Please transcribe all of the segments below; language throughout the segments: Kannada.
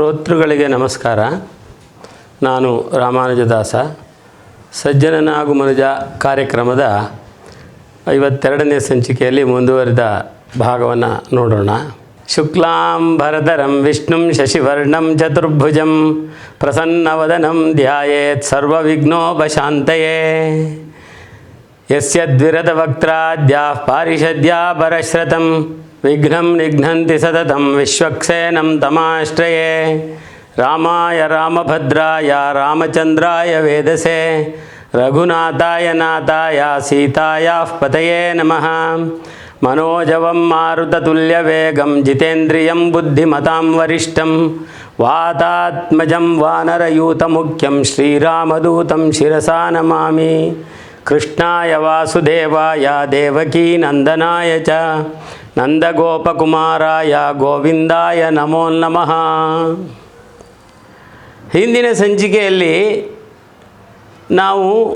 ಶ್ರೋತೃಗಳಿಗೆ ನಮಸ್ಕಾರ. ನಾನು ರಾಮಾನುಜದಾಸ. ಸಜ್ಜನನಾಗು ಮನುಜ ಕಾರ್ಯಕ್ರಮದ ಐವತ್ತೆರಡನೇ ಸಂಚಿಕೆಯಲ್ಲಿ ಮುಂದುವರಿದ ಭಾಗವನ್ನು ನೋಡೋಣ. ಶುಕ್ಲಾಂ ಭರತರಂ ವಿಷ್ಣುಂ ಶಶಿವರ್ಣಂ ಚತುರ್ಭುಜಂ ಪ್ರಸನ್ನವದನಂ ಧ್ಯಾಯೇತ್ ಸರ್ವವಿಘ್ನೋಪಶಾಂತಯೇ. ಯಸ್ಯ ದ್ವಿರದವಕ್ತ್ರಾದ್ಯಾಃ ಪಾರಿಷದ್ಯಾ ಪರಶ್ರತಂ విఘ్నం నిఘ్నంతి సతతం విశ్వక్సేనం తమాశ్రయే రామాయ రామభద్రాయ రామచంద్రాయ వేదసే రఘునాథాయ నాథాయ సీతాయా పతయే నమ మనోజవం మారుతతుల్యవేగం జితేంద్రియం బుద్ధిమతాం వరిష్టం వాతాత్మజం వానరయూతముఖ్యం శ్రీరామదూతం శిరసా నమామి కృష్ణాయ వాసుదేవాయ దేవకీనందనాయ చ ನಂದಗೋಪಕುಮಾರಾಯ ಗೋವಿಂದಾಯ ನಮೋ ನಮಃ. ಹಿಂದಿನ ಸಂಚಿಕೆಯಲ್ಲಿ ನಾವು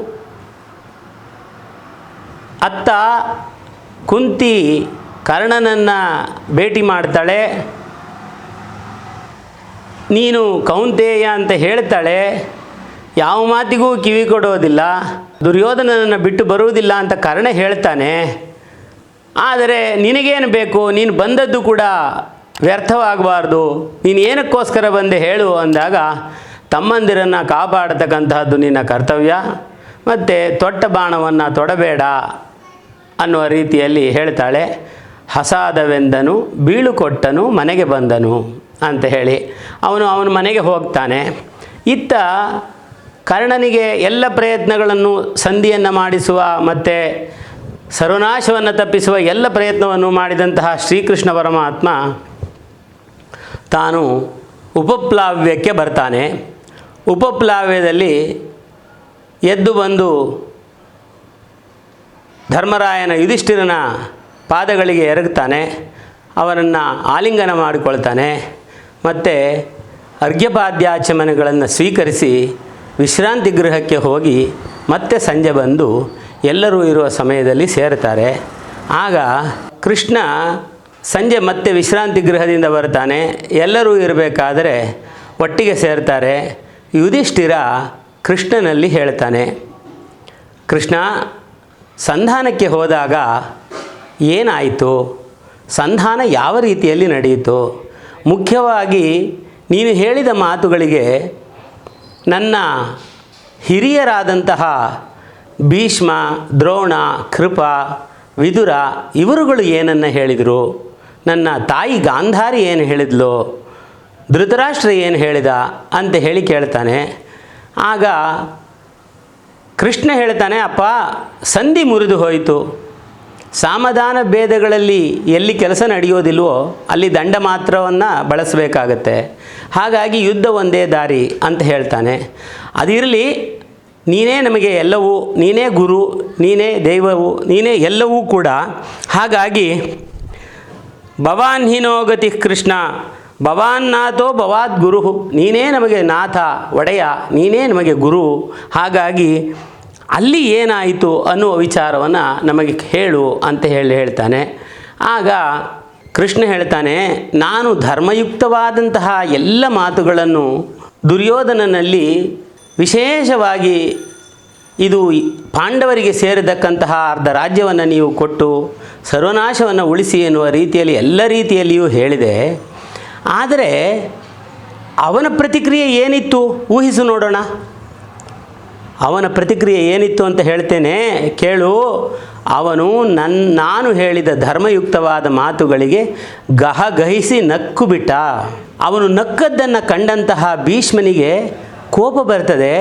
ಅತ್ತ ಕುಂತಿ ಕರ್ಣನನ್ನು ಭೇಟಿ ಮಾಡ್ತಾಳೆ. ನೀನು ಕೌಂತೇಯ ಅಂತ ಹೇಳ್ತಾಳೆ. ಯಾವ ಮಾತಿಗೂ ಕಿವಿ ಕೊಡೋದಿಲ್ಲ ದುರ್ಯೋಧನನನ್ನು ಬಿಟ್ಟು ಬರುವುದಿಲ್ಲ ಅಂತ ಕರ್ಣ ಹೇಳ್ತಾನೆ. ಆದರೆ ನಿನಗೇನು ಬೇಕು? ನೀನು ಬಂದದ್ದು ಕೂಡ ವ್ಯರ್ಥವಾಗಬಾರ್ದು. ನೀನು ಏನಕ್ಕೋಸ್ಕರ ಬಂದೆ ಹೇಳು ಅಂದಾಗ, ತಮ್ಮಂದಿರನ್ನು ಕಾಪಾಡತಕ್ಕಂತಹದ್ದು ನಿನ್ನ ಕರ್ತವ್ಯ. ಮತ್ತು ತೊಟ್ಟ ಬಾಣವನ್ನು ತೊಡಬೇಡ ಅನ್ನುವ ರೀತಿಯಲ್ಲಿ ಹೇಳ್ತಾಳೆ. ಹಸಾದವೆಂದನು, ಬೀಳು ಕೊಟ್ಟನು, ಮನೆಗೆ ಬಂದನು ಅಂತ ಹೇಳಿ ಅವನು ಅವನ ಮನೆಗೆ ಹೋಗ್ತಾನೆ. ಇತ್ತ ಕರ್ಣನಿಗೆ ಎಲ್ಲ ಪ್ರಯತ್ನಗಳನ್ನು ಸಂಧಿಯನ್ನು ಮಾಡಿಸುವ ಮತ್ತು ಸರ್ವನಾಶವನ್ನು ತಪ್ಪಿಸುವ ಎಲ್ಲ ಪ್ರಯತ್ನವನ್ನು ಮಾಡಿದಂತಹ ಶ್ರೀಕೃಷ್ಣ ಪರಮಾತ್ಮ ತಾನು ಉಪಪ್ಲಾವ್ಯಕ್ಕೆ ಬರ್ತಾನೆ. ಉಪಪ್ಲಾವ್ಯದಲ್ಲಿ ಎದ್ದು ಬಂದು ಧರ್ಮರಾಯನ ಯುಧಿಷ್ಠಿರನ ಪಾದಗಳಿಗೆ ಎರಗ್ತಾನೆ ಅವರನ್ನು ಆಲಿಂಗನ ಮಾಡಿಕೊಳ್ತಾನೆ. ಮತ್ತು ಅರ್ಘ್ಯಪಾದ್ಯಾಚಮನಗಳನ್ನು ಸ್ವೀಕರಿಸಿ ವಿಶ್ರಾಂತಿ ಗೃಹಕ್ಕೆ ಹೋಗಿ ಮತ್ತೆ ಸಂಜೆ ಬಂದು ಎಲ್ಲರೂ ಇರುವ ಸಮಯದಲ್ಲಿ ಸೇರ್ತಾರೆ. ಆಗ ಕೃಷ್ಣ ಸಂಜೆ ಮತ್ತೆ ವಿಶ್ರಾಂತಿ ಗೃಹದಿಂದ ಬರ್ತಾನೆ ಎಲ್ಲರೂ ಇರಬೇಕಾದರೆ ಒಟ್ಟಿಗೆ ಸೇರ್ತಾರೆ. ಯುಧಿಷ್ಠಿರ ಕೃಷ್ಣನಲ್ಲಿ ಹೇಳ್ತಾನೆ, ಕೃಷ್ಣ, ಸಂಧಾನಕ್ಕೆ ಹೋದಾಗ ಏನಾಯಿತು? ಸಂಧಾನ ಯಾವ ರೀತಿಯಲ್ಲಿ ನಡೆಯಿತು? ಮುಖ್ಯವಾಗಿ ನೀನು ಹೇಳಿದ ಮಾತುಗಳಿಗೆ ನನ್ನ ಹಿರಿಯರಾದಂತಹ ಭೀಷ್ಮ, ದ್ರೋಣ, ಕೃಪ, ವಿದುರ ಇವರುಗಳು ಏನನ್ನು ಹೇಳಿದರು? ನನ್ನ ತಾಯಿ ಗಾಂಧಾರಿ ಏನು ಹೇಳಿದ್ಲು? ಧೃತರಾಷ್ಟ್ರ ಏನು ಹೇಳಿದ? ಅಂತ ಹೇಳಿ ಕೇಳ್ತಾನೆ. ಆಗ ಕೃಷ್ಣ ಹೇಳ್ತಾನೆ, ಅಪ್ಪ, ಸಂಧಿ ಮುರಿದು ಹೋಯಿತು. ಸಾಮಧಾನ ಭೇದಗಳಲ್ಲಿ ಎಲ್ಲಿ ಕೆಲಸ ನಡೆಯೋದಿಲ್ವೋ, ಅಲ್ಲಿ ದಂಡ ಮಾತ್ರವನ್ನು ಬಳಸಬೇಕಾಗತ್ತೆ. ಹಾಗಾಗಿ ಯುದ್ಧ ಒಂದೇ ದಾರಿ, ಅಂತ ಹೇಳ್ತಾನೆ. ಅದಿರಲಿ ನೀನೇ ನಮಗೆ ಎಲ್ಲವೂ, ನೀನೇ ಗುರು, ನೀನೇ ದೈವವು, ನೀನೇ ಎಲ್ಲವೂ ಕೂಡ. ಹಾಗಾಗಿ, ಭವಾನ್ ಹೀನೋಗತಿ ಕೃಷ್ಣ, ಭವಾನ್ ನಾಥೋ ಭವಾದ್ ಗುರು, ನೀನೇ ನಮಗೆ ನಾಥ, ಒಡೆಯ, ನೀನೇ ನಮಗೆ ಗುರು. ಹಾಗಾಗಿ, ಅಲ್ಲಿ ಏನಾಯಿತು ಅನ್ನುವ ವಿಚಾರವನ್ನು ನಮಗೆ ಹೇಳು ಅಂತ ಹೇಳಿ ಹೇಳ್ತಾನೆ. ಆಗ ಕೃಷ್ಣ ಹೇಳ್ತಾನೆ, ನಾನು ಧರ್ಮಯುಕ್ತವಾದಂತಹ ಎಲ್ಲ ಮಾತುಗಳನ್ನು ದುರ್ಯೋಧನನಲ್ಲಿ ವಿಶೇಷವಾಗಿ ಇದು ಪಾಂಡವರಿಗೆ ಸೇರಿದಕ್ಕಂತಹ ಅರ್ಧ ರಾಜ್ಯವನ್ನು ನೀವು ಕೊಟ್ಟು ಸರ್ವನಾಶವನ್ನು ಉಳಿಸಿ ಎನ್ನುವ ರೀತಿಯಲ್ಲಿ ಎಲ್ಲ ರೀತಿಯಲ್ಲಿಯೂ ಹೇಳಿದೆ. ಆದರೆ ಅವನ ಪ್ರತಿಕ್ರಿಯೆ ಏನಿತ್ತು? ಊಹಿಸು ನೋಡೋಣ. ಅವನ ಪ್ರತಿಕ್ರಿಯೆ ಏನಿತ್ತು ಅಂತ ಹೇಳ್ತೇನೆ, ಕೇಳು. ಅವನು ನನ್ನ ನಾನು ಹೇಳಿದ ಧರ್ಮಯುಕ್ತವಾದ ಮಾತುಗಳಿಗೆ ಗಹಗಹಿಸಿ ನಕ್ಕು ಬಿಟ್ಟ. ಅವನು ನಕ್ಕದ್ದನ್ನು ಕಂಡಂತಹ ಭೀಷ್ಮನಿಗೆ ಕೋಪ ಬರ್ತದೆ,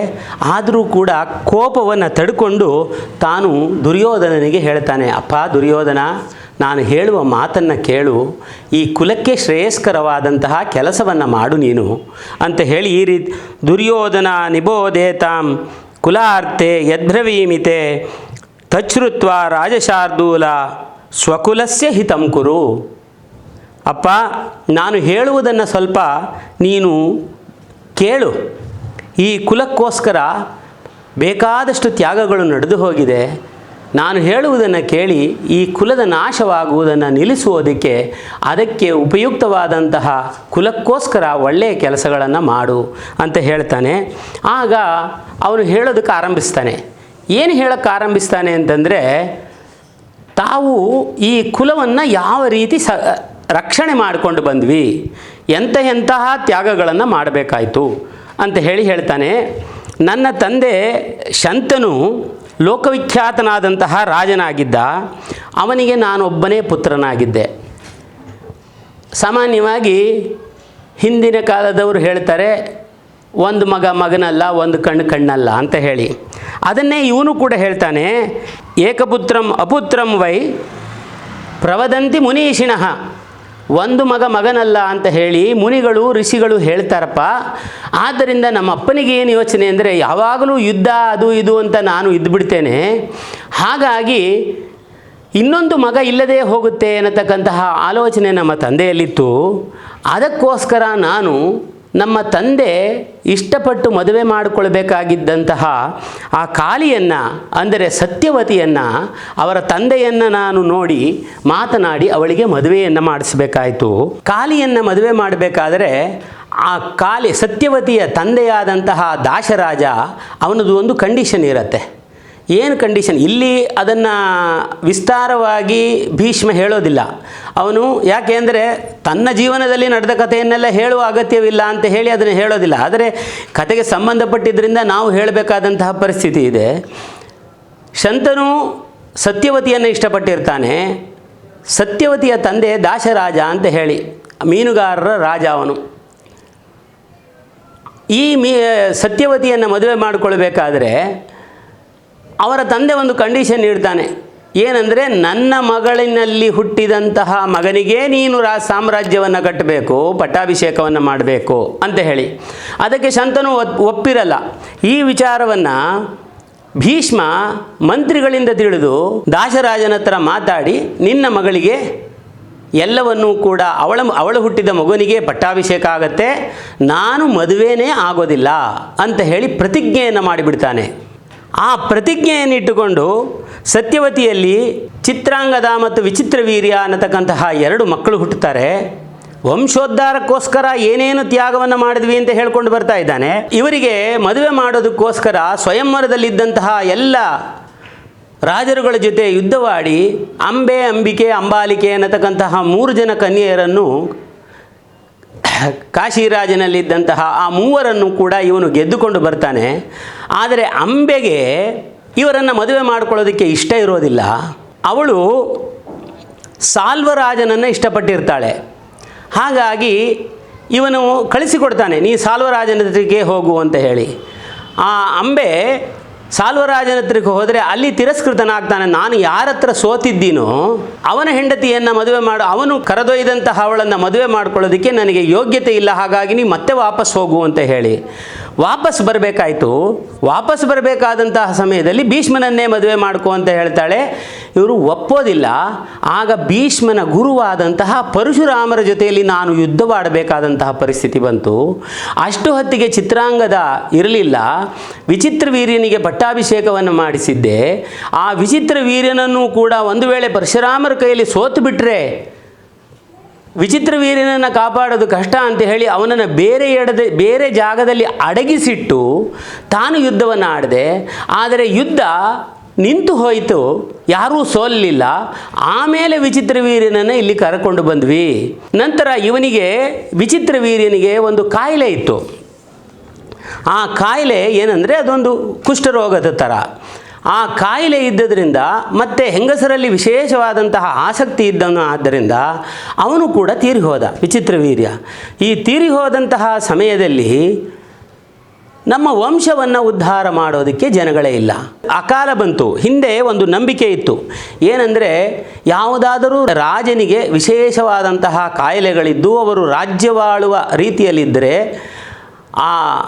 ಆದರೂ ಕೂಡ ಕೋಪವನ್ನು ತಡ್ಕೊಂಡು ತಾನು ದುರ್ಯೋಧನನಿಗೆ ಹೇಳ್ತಾನೆ, ಅಪ್ಪ, ದುರ್ಯೋಧನ, ನಾನು ಹೇಳುವ ಮಾತನ್ನು ಕೇಳು. ಈ ಕುಲಕ್ಕೆ ಶ್ರೇಯಸ್ಕರವಾದಂತಹ ಕೆಲಸವನ್ನು ಮಾಡು ನೀನು. ಅಂತ ಹೇಳಿ ಈ ರೀತಿ, ದುರ್ಯೋಧನ ನಿಬೋಧೇತಾಂ ಕುಲಾರ್ತೆ ಯದ್ರವೀಮಿತೆ ತಚ್ಚೃತ್ವ ರಾಜಶಾರ್ದೂಲ ಸ್ವಕುಲಸ್ಯ ಹಿತಂ ಕುರು. ಅಪ್ಪ, ನಾನು ಹೇಳುವುದನ್ನು ಸ್ವಲ್ಪ ನೀನು ಕೇಳು. ಈ ಕುಲಕ್ಕೋಸ್ಕರ ಬೇಕಾದಷ್ಟು ತ್ಯಾಗಗಳು ನಡೆದು ಹೋಗಿದೆ. ನಾನು ಹೇಳುವುದನ್ನು ಕೇಳಿ ಈ ಕುಲದ ನಾಶವಾಗುವುದನ್ನು ನಿಲ್ಲಿಸುವುದಕ್ಕೆ ಅದಕ್ಕೆ ಉಪಯುಕ್ತವಾದಂತಹ ಕುಲಕ್ಕೋಸ್ಕರ ಒಳ್ಳೆಯ ಕೆಲಸಗಳನ್ನು ಮಾಡು ಅಂತ ಹೇಳ್ತಾನೆ. ಆಗ ಅವನು ಹೇಳೋದಕ್ಕೆ ಆರಂಭಿಸ್ತಾನೆ. ಏನು ಹೇಳೋಕ್ಕೆ ಆರಂಭಿಸ್ತಾನೆ ಅಂತಂದರೆ, ತಾವು ಈ ಕುಲವನ್ನು ಯಾವ ರೀತಿ ಸ, ರಕ್ಷಣೆ ಮಾಡಿಕೊಂಡು ಬಂದ್ವಿ ಎಂಥ ಎಂತಹ ತ್ಯಾಗಗಳನ್ನು ಮಾಡಬೇಕಾಯಿತು ಅಂತ ಹೇಳಿ ಹೇಳ್ತಾನೆ, ನನ್ನ ತಂದೆ ಶಂತನು ಲೋಕವಿಖ್ಯಾತನಾದಂತಹ ರಾಜನಾಗಿದ್ದ, ಅವನಿಗೆ ನಾನೊಬ್ಬನೇ ಪುತ್ರನಾಗಿದ್ದೆ. ಸಾಮಾನ್ಯವಾಗಿ ಹಿಂದಿನ ಕಾಲದವರು ಹೇಳ್ತಾರೆ, ಒಂದು ಮಗ ಮಗನಲ್ಲ, ಒಂದು ಕಣ್ಣು ಕಣ್ಣಲ್ಲ ಅಂತ ಹೇಳಿ. ಅದನ್ನೇ ಇವನು ಕೂಡ ಹೇಳ್ತಾನೆ, ಏಕಪುತ್ರಂ ಅಪುತ್ರಂ ವೈ ಪ್ರವದಂತಿ ಮುನೀಷಿಣಃ. ಒಂದು ಮಗ ಮಗನಲ್ಲ ಅಂತ ಹೇಳಿ ಮುನಿಗಳು, ಋಷಿಗಳು ಹೇಳ್ತಾರಪ್ಪ. ಆದ್ದರಿಂದ ನಮ್ಮ ಅಪ್ಪನಿಗೆ ಏನು ಯೋಚನೆ ಅಂದರೆ, ಯಾವಾಗಲೂ ಯುದ್ಧ ಅದು ಇದು ಅಂತ ನಾನು ಇದ್ದುಬಿಡ್ತೇನೆ ಹಾಗಾಗಿ ಇನ್ನೊಂದು ಮಗ ಇಲ್ಲದೇ ಹೋಗುತ್ತೆ ಅನ್ನತಕ್ಕಂತಹ ಆಲೋಚನೆ ನಮ್ಮ ತಂದೆಯಲ್ಲಿತ್ತು. ಅದಕ್ಕೋಸ್ಕರ ನಾನು ನಮ್ಮ ತಂದೆ ಇಷ್ಟಪಟ್ಟು ಮದುವೆ ಮಾಡಿಕೊಳ್ಬೇಕಾಗಿದ್ದಂತಹ ಆ ಕಾಲಿಯನ್ನು, ಅಂದರೆ ಸತ್ಯವತಿಯನ್ನು, ಅವರ ತಂದೆಯನ್ನು ನಾನು ನೋಡಿ ಮಾತನಾಡಿ ಅವಳಿಗೆ ಮದುವೆಯನ್ನು ಮಾಡಿಸಬೇಕಾಯಿತು. ಕಾಲಿಯನ್ನು ಮದುವೆ ಮಾಡಬೇಕಾದರೆ ಆ ಕಾಲಿ ಸತ್ಯವತಿಯ ತಂದೆಯಾದಂತಹ ದಾಶರಾಜ ಅವನದು ಒಂದು ಕಂಡೀಷನ್ ಇರುತ್ತೆ. ಏನು ಕಂಡೀಷನ್? ಇಲ್ಲಿ ಅದನ್ನು ವಿಸ್ತಾರವಾಗಿ ಭೀಷ್ಮ ಹೇಳೋದಿಲ್ಲ. ಅವನು ಯಾಕೆಂದರೆ ತನ್ನ ಜೀವನದಲ್ಲಿ ನಡೆದ ಕಥೆಯನ್ನೆಲ್ಲ ಹೇಳುವ ಅಗತ್ಯವಿಲ್ಲ ಅಂತ ಹೇಳಿ ಅದನ್ನು ಹೇಳೋದಿಲ್ಲ. ಆದರೆ ಕತೆಗೆ ಸಂಬಂಧಪಟ್ಟಿದ್ದರಿಂದ ನಾವು ಹೇಳಬೇಕಾದಂತಹ ಪರಿಸ್ಥಿತಿ ಇದೆ. ಶಂತನು ಸತ್ಯವತಿಯನ್ನು ಇಷ್ಟಪಟ್ಟಿರ್ತಾನೆ. ಸತ್ಯವತಿಯ ತಂದೆ ದಾಶರಾಜ ಅಂತ ಹೇಳಿ, ಮೀನುಗಾರರ ರಾಜ ಅವನು. ಈ ಮೀ ಸತ್ಯವತಿಯನ್ನು ಮದುವೆ ಮಾಡಿಕೊಳ್ಬೇಕಾದ್ರೆ ಅವರ ತಂದೆ ಒಂದು ಕಂಡೀಷನ್ ನೀಡ್ತಾನೆ. ಏನಂದರೆ, ನನ್ನ ಮಗಳಿನಲ್ಲಿ ಹುಟ್ಟಿದಂತಹ ಮಗನಿಗೆ ನೀನು ರಾ ಸಾಮ್ರಾಜ್ಯವನ್ನು ಕಟ್ಟಬೇಕು ಪಟ್ಟಾಭಿಷೇಕವನ್ನು ಮಾಡಬೇಕು ಅಂತ ಹೇಳಿ. ಅದಕ್ಕೆ ಶಂತನು ಒಪ್- ಒಪ್ಪಿರಲ್ಲ. ಈ ವಿಚಾರವನ್ನು ಭೀಷ್ಮ ಮಂತ್ರಿಗಳಿಂದ ತಿಳಿದು ದಾಸರಾಜನ ಹತ್ರ ಮಾತಾಡಿ, ನಿನ್ನ ಮಗಳಿಗೆ ಎಲ್ಲವನ್ನೂ ಕೂಡ ಅವಳ, ಅವಳು ಹುಟ್ಟಿದ ಮಗನಿಗೆ ಪಟ್ಟಾಭಿಷೇಕ ಆಗತ್ತೆ, ನಾನು ಮದುವೆನೇ ಆಗೋದಿಲ್ಲ ಅಂತ ಹೇಳಿ ಪ್ರತಿಜ್ಞೆಯನ್ನು ಮಾಡಿಬಿಡ್ತಾನೆ. ಆ ಪ್ರತಿಜ್ಞೆಯನ್ನಿಟ್ಟುಕೊಂಡು ಸತ್ಯವತಿಯಲ್ಲಿ ಚಿತ್ರಾಂಗದ ಮತ್ತು ವಿಚಿತ್ರ ವೀರ್ಯ ಅನ್ನತಕ್ಕಂತಹ ಎರಡು ಮಕ್ಕಳು ಹುಟ್ಟುತ್ತಾರೆ. ವಂಶೋದ್ಧಾರಕ್ಕೋಸ್ಕರ ಏನೇನು ತ್ಯಾಗವನ್ನು ಮಾಡಿದ್ವಿ ಅಂತ ಹೇಳ್ಕೊಂಡು ಬರ್ತಾ ಇದ್ದಾನೆ. ಇವರಿಗೆ ಮದುವೆ ಮಾಡೋದಕ್ಕೋಸ್ಕರ ಸ್ವಯಂವರದಲ್ಲಿದ್ದಂತಹ ಎಲ್ಲ ರಾಜರುಗಳ ಜೊತೆ ಯುದ್ಧವಾಡಿ ಅಂಬೆ, ಅಂಬಿಕೆ, ಅಂಬಾಲಿಕೆ ಅನ್ನತಕ್ಕಂತಹ ಮೂರು ಜನ ಕನ್ಯೆಯರನ್ನು ಕಾಶಿರಾಜನಲ್ಲಿದ್ದಂತಹ ಆ ಮೂವರನ್ನು ಕೂಡ ಇವನು ಗೆದ್ದುಕೊಂಡು ಬರ್ತಾನೆ. ಆದರೆ ಅಂಬೆಗೆ ಇವರನ್ನು ಮದುವೆ ಮಾಡ್ಕೊಳ್ಳೋದಕ್ಕೆ ಇಷ್ಟ ಇರೋದಿಲ್ಲ. ಅವಳು ಸಾಲ್ವರಾಜನನ್ನು ಇಷ್ಟಪಟ್ಟಿರ್ತಾಳೆ. ಹಾಗಾಗಿ ಇವನು ಕಳಿಸಿಕೊಡ್ತಾನೆ, ನೀ ಸಾಲ್ವರಾಜನ ಹತ್ರಕ್ಕೆ ಹೋಗು ಅಂತ ಹೇಳಿ. ಆ ಅಂಬೆ ಸಾಲ್ವರಾಜನ ಹತ್ರಕ್ಕೆ ಹೋದರೆ ಅಲ್ಲಿ ತಿರಸ್ಕೃತನಾಗ್ತಾನೆ, ನಾನು ಯಾರ ಹತ್ರ ಸೋತಿದ್ದೀನೋ ಅವನ ಹೆಂಡತಿಯನ್ನು ಮದುವೆ ಮಾಡು, ಅವನು ಕರೆದೊಯ್ದಂತಹ ಅವಳನ್ನು ಮದುವೆ ಮಾಡ್ಕೊಳ್ಳೋದಕ್ಕೆ ನನಗೆ ಯೋಗ್ಯತೆ ಇಲ್ಲ, ಹಾಗಾಗಿ ನೀ ಮತ್ತೆ ವಾಪಸ್ ಹೋಗು ಅಂತ ಹೇಳಿ. ವಾಪಸ್ ಬರಬೇಕಾಯ್ತು. ವಾಪಸ್ ಬರಬೇಕಾದಂತಹ ಸಮಯದಲ್ಲಿ ಭೀಷ್ಮನನ್ನೇ ಮದುವೆ ಮಾಡ್ಕೊ ಅಂತ ಹೇಳ್ತಾಳೆ. ಇವರು ಒಪ್ಪೋದಿಲ್ಲ. ಆಗ ಭೀಷ್ಮನ ಗುರುವಾದಂತಹ ಪರಶುರಾಮರ ಜೊತೆಯಲ್ಲಿ ನಾನು ಯುದ್ಧವಾಡಬೇಕಾದಂತಹ ಪರಿಸ್ಥಿತಿ ಬಂತು. ಅಷ್ಟು ಹೊತ್ತಿಗೆ ಚಿತ್ರಾಂಗದ ಇರಲಿಲ್ಲ. ವಿಚಿತ್ರ ವೀರ್ಯನಿಗೆ ಪಟ್ಟಾಭಿಷೇಕವನ್ನು ಮಾಡಿಸಿದ್ದೆ. ಆ ವಿಚಿತ್ರ ವೀರ್ಯನನ್ನು ಕೂಡ ಒಂದು ವೇಳೆ ಪರಶುರಾಮರ ಕೈಯಲ್ಲಿ ಸೋತು ಬಿಟ್ಟರೆ ವಿಚಿತ್ರ ವೀರ್ಯನನ್ನು ಕಾಪಾಡೋದು ಕಷ್ಟ ಅಂತ ಹೇಳಿ ಅವನನ್ನು ಬೇರೆ ಎಡದ, ಬೇರೆ ಜಾಗದಲ್ಲಿ ಅಡಗಿಸಿಟ್ಟು ತಾನು ಯುದ್ಧವನ್ನು ಆಡದೆ. ಆದರೆ ಯುದ್ಧ ನಿಂತು ಹೋಯಿತು, ಯಾರೂ ಸೋಲಿಲ್ಲ. ಆಮೇಲೆ ವಿಚಿತ್ರ ವೀರ್ಯನನ್ನು ಇಲ್ಲಿ ಕರ್ಕೊಂಡು ಬಂದ್ವಿ. ನಂತರ ಇವನಿಗೆ ವಿಚಿತ್ರ ವೀರ್ಯನಿಗೆ ಒಂದು ಕಾಯಿಲೆ ಇತ್ತು. ಆ ಕಾಯಿಲೆ ಏನಂದರೆ ಅದೊಂದು ಕುಷ್ಠರೋಗದ ಥರ ಆ ಕಾಯಿಲೆ ಇದ್ದದರಿಂದ ಮತ್ತು ಹೆಂಗಸರಲ್ಲಿ ವಿಶೇಷವಾದಂತಹ ಆಸಕ್ತಿ ಇದ್ದನು ಆದ್ದರಿಂದ ಅವನು ಕೂಡ ತೀರಿ ಹೋದ, ವಿಚಿತ್ರ ವೀರ್ಯ. ಈ ತೀರಿ ಹೋದಂತಹ ಸಮಯದಲ್ಲಿ ನಮ್ಮ ವಂಶವನ್ನು ಉದ್ಧಾರ ಮಾಡೋದಕ್ಕೆ ಜನಗಳೇ ಇಲ್ಲ. ಅಕಾಲ ಬಂತು, ಹಿಂದೆ ಒಂದು ನಂಬಿಕೆ ಇತ್ತು. ಏನಂದರೆ ಯಾವುದಾದರೂ ರಾಜನಿಗೆ ವಿಶೇಷವಾದಂತಹ ಕಾಯಿಲೆಗಳಿದ್ದು, ಅವರು ರಾಜ್ಯವಾಳುವ ರೀತಿಯಲ್ಲಿದ್ದರೆ ಆ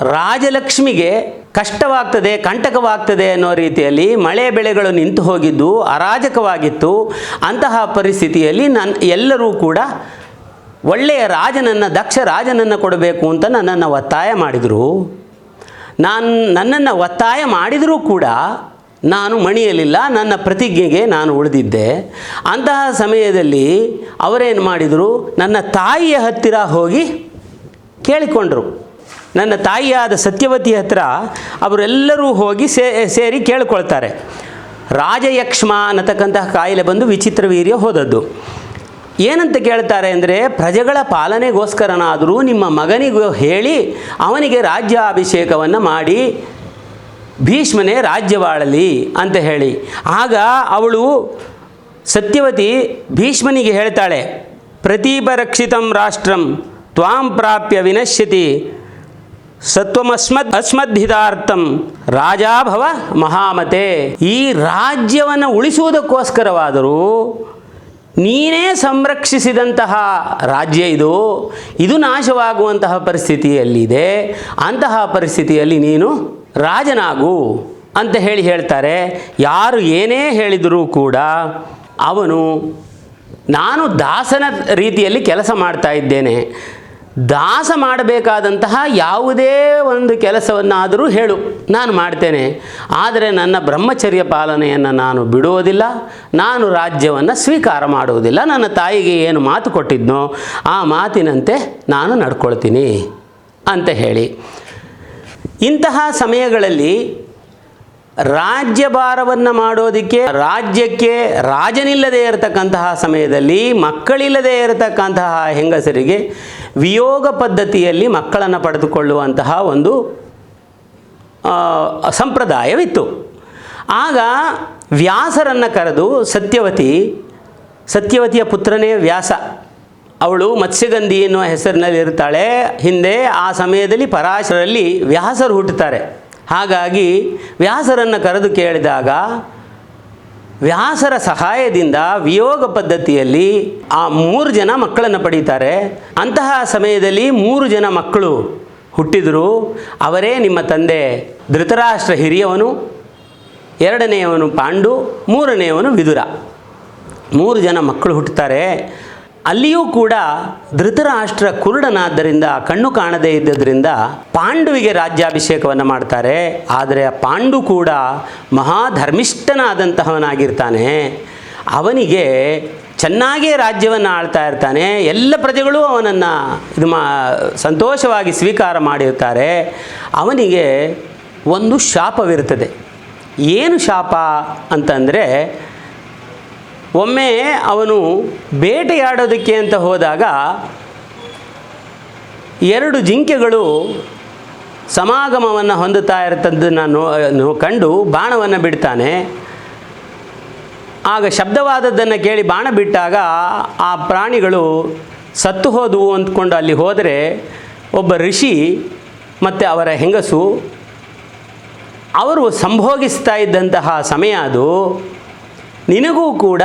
ರಾಜಲಕ್ಷ್ಮಿಗೆ ಕಷ್ಟವಾಗ್ತದೆ, ಕಂಟಕವಾಗ್ತದೆ ಅನ್ನೋ ರೀತಿಯಲ್ಲಿ ಮಳೆ ಬೆಳೆಗಳು ನಿಂತು ಹೋಗಿದ್ದು, ಅರಾಜಕವಾಗಿತ್ತು. ಅಂತಹ ಪರಿಸ್ಥಿತಿಯಲ್ಲಿ ನನ್ನ ಎಲ್ಲರೂ ಕೂಡ ಒಳ್ಳೆಯ ರಾಜನನ್ನು, ದಕ್ಷ ರಾಜನನ್ನು ಕೊಡಬೇಕು ಅಂತ ನನ್ನನ್ನು ಒತ್ತಾಯ ಮಾಡಿದರು. ನಾನು, ನನ್ನನ್ನು ಒತ್ತಾಯ ಮಾಡಿದರೂ ಕೂಡ ನಾನು ಮಣಿಯಲಿಲ್ಲ, ನನ್ನ ಪ್ರತಿಜ್ಞೆಗೆ ನಾನು ಉಳಿದಿದ್ದೆ. ಅಂತಹ ಸಮಯದಲ್ಲಿ ಅವರೇನು ಮಾಡಿದರು, ನನ್ನ ತಾಯಿಯ ಹತ್ತಿರ ಹೋಗಿ ಕೇಳಿಕೊಂಡರು. ನನ್ನ ತಾಯಿಯಾದ ಸತ್ಯವತಿ ಹತ್ರ ಅವರೆಲ್ಲರೂ ಹೋಗಿ ಸೇ, ಸೇರಿ ಕೇಳ್ಕೊಳ್ತಾರೆ. ರಾಜಯಕ್ಷ್ಮ ಅನ್ನತಕ್ಕಂತಹ ಕಾಯಿಲೆ ಬಂದು ವಿಚಿತ್ರ ವೀರ್ಯ ಹೋದದ್ದು. ಏನಂತ ಕೇಳ್ತಾರೆ ಅಂದರೆ, ಪ್ರಜೆಗಳ ಪಾಲನೆಗೋಸ್ಕರನಾದರೂ ನಿಮ್ಮ ಮಗನಿಗೂ ಹೇಳಿ ಅವನಿಗೆ ರಾಜ್ಯಾಭಿಷೇಕವನ್ನು ಮಾಡಿ, ಭೀಷ್ಮನೇ ರಾಜ್ಯವಾಳಲಿ ಅಂತ ಹೇಳಿ. ಆಗ ಅವಳು ಸತ್ಯವತಿ ಭೀಷ್ಮನಿಗೆ ಹೇಳ್ತಾಳೆ ಪ್ರತೀಪರಕ್ಷಿತಂ ರಾಷ್ಟ್ರಂ, ತ್ವಾಂ ಪ್ರಾಪ್ಯ ವಿನಶ್ಯತಿ ಸತ್ವಮಸ್ಮದ್ ಅಸ್ಮದ್ಹಿತಾರ್ಥಂ ರಾಜಾಭವ ಮಹಾಮತೆ. ಈ ರಾಜ್ಯವನ್ನು ಉಳಿಸುವುದಕ್ಕೋಸ್ಕರವಾದರೂ ನೀನೇ ಸಂರಕ್ಷಿಸಿದಂತಹ ರಾಜ್ಯ ಇದು. ಇದು ನಾಶವಾಗುವಂತಹ ಪರಿಸ್ಥಿತಿಯಲ್ಲಿದೆ. ಅಂತಹ ಪರಿಸ್ಥಿತಿಯಲ್ಲಿ ನೀನು ರಾಜನಾಗು ಅಂತ ಹೇಳಿ ಹೇಳ್ತಾರೆ. ಯಾರು ಏನೇ ಹೇಳಿದರೂ ಕೂಡ ಅವನು, ನಾನು ದಾಸನ ರೀತಿಯಲ್ಲಿ ಕೆಲಸ ಮಾಡ್ತಾ ಇದ್ದೇನೆ. ದಾಸ ಮಾಡಬೇಕಾದಂತಹ ಯಾವುದೇ ಒಂದು ಕೆಲಸವನ್ನಾದರೂ ಹೇಳು, ನಾನು ಮಾಡ್ತೇನೆ. ಆದರೆ ನನ್ನ ಬ್ರಹ್ಮಚರ್ಯ ಪಾಲನೆಯನ್ನು ನಾನು ಬಿಡುವುದಿಲ್ಲ, ನಾನು ರಾಜ್ಯವನ್ನು ಸ್ವೀಕಾರ ಮಾಡುವುದಿಲ್ಲ, ನನ್ನ ತಾಯಿಗೆ ಏನು ಮಾತು ಕೊಟ್ಟಿದ್ನೋ ಆ ಮಾತಿನಂತೆ ನಾನು ನಡ್ಕೊಳ್ತೀನಿ ಅಂತ ಹೇಳಿ. ಇಂತಹ ಸಮಯಗಳಲ್ಲಿ ರಾಜ್ಯಭಾರವನ್ನು ಮಾಡೋದಕ್ಕೆ ರಾಜ್ಯಕ್ಕೆ ರಾಜನಿಲ್ಲದೆ ಇರತಕ್ಕಂತಹ ಸಮಯದಲ್ಲಿ ಮಕ್ಕಳಿಲ್ಲದೆ ಇರತಕ್ಕಂತಹ ಹೆಂಗಸರಿಗೆ ವಿಯೋಗ ಪದ್ಧತಿಯಲ್ಲಿ ಮಕ್ಕಳನ್ನು ಪಡೆದುಕೊಳ್ಳುವಂತಹ ಒಂದು ಸಂಪ್ರದಾಯವಿತ್ತು. ಆಗ ವ್ಯಾಸರನ್ನು ಕರೆದು ಸತ್ಯವತಿ, ಸತ್ಯವತಿಯ ಪುತ್ರನೇ ವ್ಯಾಸ, ಅವಳು ಮತ್ಸ್ಯಗಂಧಿ ಎನ್ನುವ ಹೆಸರಿನಲ್ಲಿ ಇರ್ತಾಳೆ ಹಿಂದೆ ಆ ಸಮಯದಲ್ಲಿ ಪರಾಶರಲ್ಲಿ ವ್ಯಾಸರು ಹುಟ್ಟುತ್ತಾರೆ. ಹಾಗಾಗಿ ವ್ಯಾಸರನ್ನು ಕರೆದು ಕೇಳಿದಾಗ, ವ್ಯಾಸರ ಸಹಾಯದಿಂದ ವಿಯೋಗ ಪದ್ಧತಿಯಲ್ಲಿ ಆ ಮೂರು ಜನ ಮಕ್ಕಳನ್ನು ಪಡೀತಾರೆ. ಅಂತಹ ಸಮಯದಲ್ಲಿ ಮೂರು ಜನ ಮಕ್ಕಳು ಹುಟ್ಟಿದರು. ಅವರೇ ನಿಮ್ಮ ತಂದೆ. ಧೃತರಾಷ್ಟ್ರ ಹಿರಿಯವನು, ಎರಡನೆಯವನು ಪಾಂಡು, ಮೂರನೆಯವನು ವಿದುರ. ಮೂರು ಜನ ಮಕ್ಕಳು ಹುಟ್ಟುತ್ತಾರೆ. ಅಲ್ಲಿಯೂ ಕೂಡ ಧೃತರಾಷ್ಟ್ರ ಕುರುಡನಾದ್ದರಿಂದ, ಕಣ್ಣು ಕಾಣದೇ ಇದ್ದದ್ರಿಂದ ಪಾಂಡುವಿಗೆ ರಾಜ್ಯಾಭಿಷೇಕವನ್ನು ಮಾಡ್ತಾರೆ. ಆದರೆ ಆ ಪಾಂಡು ಕೂಡ ಮಹಾಧರ್ಮಿಷ್ಠನಾದಂತಹವನಾಗಿರ್ತಾನೆ. ಅವನಿಗೆ ಚೆನ್ನಾಗೇ ರಾಜ್ಯವನ್ನು ಆಳ್ತಾ ಇರ್ತಾನೆ. ಎಲ್ಲ ಪ್ರಜೆಗಳು ಅವನನ್ನು ಇದು ಮಾ, ಸಂತೋಷವಾಗಿ ಸ್ವೀಕಾರ ಮಾಡಿರ್ತಾರೆ. ಅವನಿಗೆ ಒಂದು ಶಾಪವಿರುತ್ತದೆ. ಏನು ಶಾಪ ಅಂತಂದರೆ ಒಮ್ಮೆ ಅವನು ಬೇಟೆಯಾಡೋದಕ್ಕೆ ಅಂತ ಹೋದಾಗ ಎರಡು ಜಿಂಕೆಗಳು ಸಮಾಗಮವನ್ನು ಹೊಂದುತ್ತಾ ಇರ್ತದ್ದನ್ನು ನೋ ನೋ- ಕಂಡು ಬಾಣವನ್ನು ಬಿಡ್ತಾನೆ. ಆಗ ಶಬ್ದವಾದದ್ದನ್ನು ಕೇಳಿ ಬಾಣ ಬಿಟ್ಟಾಗ ಆ ಪ್ರಾಣಿಗಳು ಸತ್ತು ಹೋದವು ಅಂದ್ಕೊಂಡು ಅಲ್ಲಿ ಹೋದರೆ ಒಬ್ಬ ಋಷಿ ಮತ್ತು ಅವರ ಹೆಂಗಸು ಅವರು ಸಂಭೋಗಿಸ್ತಾ ಇದ್ದಂತಹ ಸಮಯ ಅದು. ನಿನಗೂ ಕೂಡ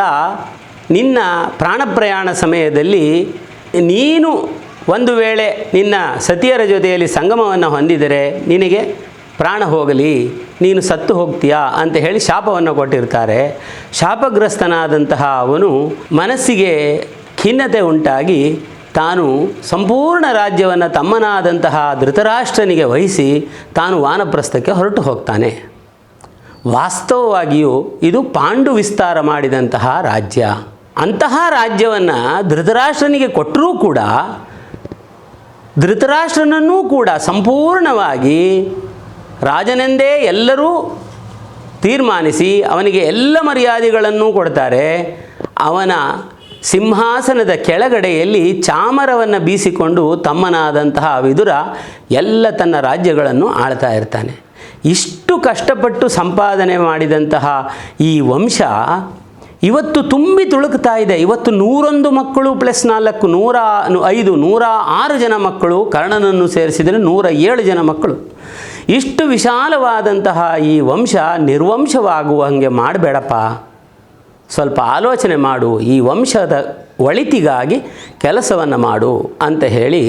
ನಿನ್ನ ಪ್ರಾಣ ಪ್ರಯಾಣ ಸಮಯದಲ್ಲಿ ನೀನು ಒಂದು ವೇಳೆ ನಿನ್ನ ಸತಿಯರ ಜೊತೆಯಲ್ಲಿ ಸಂಗಮವನ್ನು ಹೊಂದಿದರೆ ನಿನಗೆ ಪ್ರಾಣ ಹೋಗಲಿ, ನೀನು ಸತ್ತು ಹೋಗ್ತೀಯಾ ಅಂತ ಹೇಳಿ ಶಾಪವನ್ನು ಕೊಟ್ಟಿರ್ತಾರೆ. ಶಾಪಗ್ರಸ್ತನಾದಂತಹ ಅವನು ಮನಸ್ಸಿಗೆ ಖಿನ್ನತೆ ಉಂಟಾಗಿ ತಾನು ಸಂಪೂರ್ಣ ರಾಜ್ಯವನ್ನು ತಮ್ಮನಾದಂತಹ ಧೃತರಾಷ್ಟ್ರನಿಗೆ ವಹಿಸಿ ತಾನು ವಾನಪ್ರಸ್ಥಕ್ಕೆ ಹೊರಟು ಹೋಗ್ತಾನೆ. ವಾಸ್ತವವಾಗಿಯೂ ಇದು ಪಾಂಡು ವಿಸ್ತಾರ ಮಾಡಿದಂತಹ ರಾಜ್ಯ. ಅಂತಹ ರಾಜ್ಯವನ್ನು ಧೃತರಾಷ್ಟ್ರನಿಗೆ ಕೊಟ್ಟರೂ ಕೂಡ, ಧೃತರಾಷ್ಟ್ರನನ್ನೂ ಕೂಡ ಸಂಪೂರ್ಣವಾಗಿ ರಾಜನೆಂದೇ ಎಲ್ಲರೂ ತೀರ್ಮಾನಿಸಿ ಅವನಿಗೆ ಎಲ್ಲ ಮರ್ಯಾದೆಗಳನ್ನು ಕೊಡ್ತಾರೆ. ಅವನ ಸಿಂಹಾಸನದ ಕೆಳಗಡೆಯಲ್ಲಿ ಚಾಮರವನ್ನು ಬೀಸಿಕೊಂಡು ತಮ್ಮನಾದಂತಹ ವಿದುರ ಎಲ್ಲ ತನ್ನ ರಾಜ್ಯಗಳನ್ನು ಆಳ್ತಾ ಇರ್ತಾನೆ. ಇಷ್ಟು ಕಷ್ಟಪಟ್ಟು ಸಂಪಾದನೆ ಮಾಡಿದಂತಹ ಈ ವಂಶ ಇವತ್ತು ತುಂಬಿ ತುಳುಕ್ತಾ ಇದೆ. ಇವತ್ತು ನೂರೊಂದು ಮಕ್ಕಳು ಪ್ಲಸ್ ನಾಲ್ಕು, ನೂರ ಐದು, ನೂರ ಆರು ಜನ ಮಕ್ಕಳು ಕರ್ಣನನ್ನು ಸೇರಿಸಿದರೆ ನೂರ ಏಳು ಜನ ಮಕ್ಕಳು. ಇಷ್ಟು ವಿಶಾಲವಾದಂತಹ ಈ ವಂಶ ನಿರ್ವಂಶವಾಗುವ ಹಾಗೆ ಮಾಡಬೇಡಪ್ಪ. ಸ್ವಲ್ಪ ಆಲೋಚನೆ ಮಾಡು. ಈ ವಂಶದ ಒಳಿತಿಗಾಗಿ ಕೆಲಸವನ್ನು ಮಾಡು ಅಂತ ಹೇಳಿ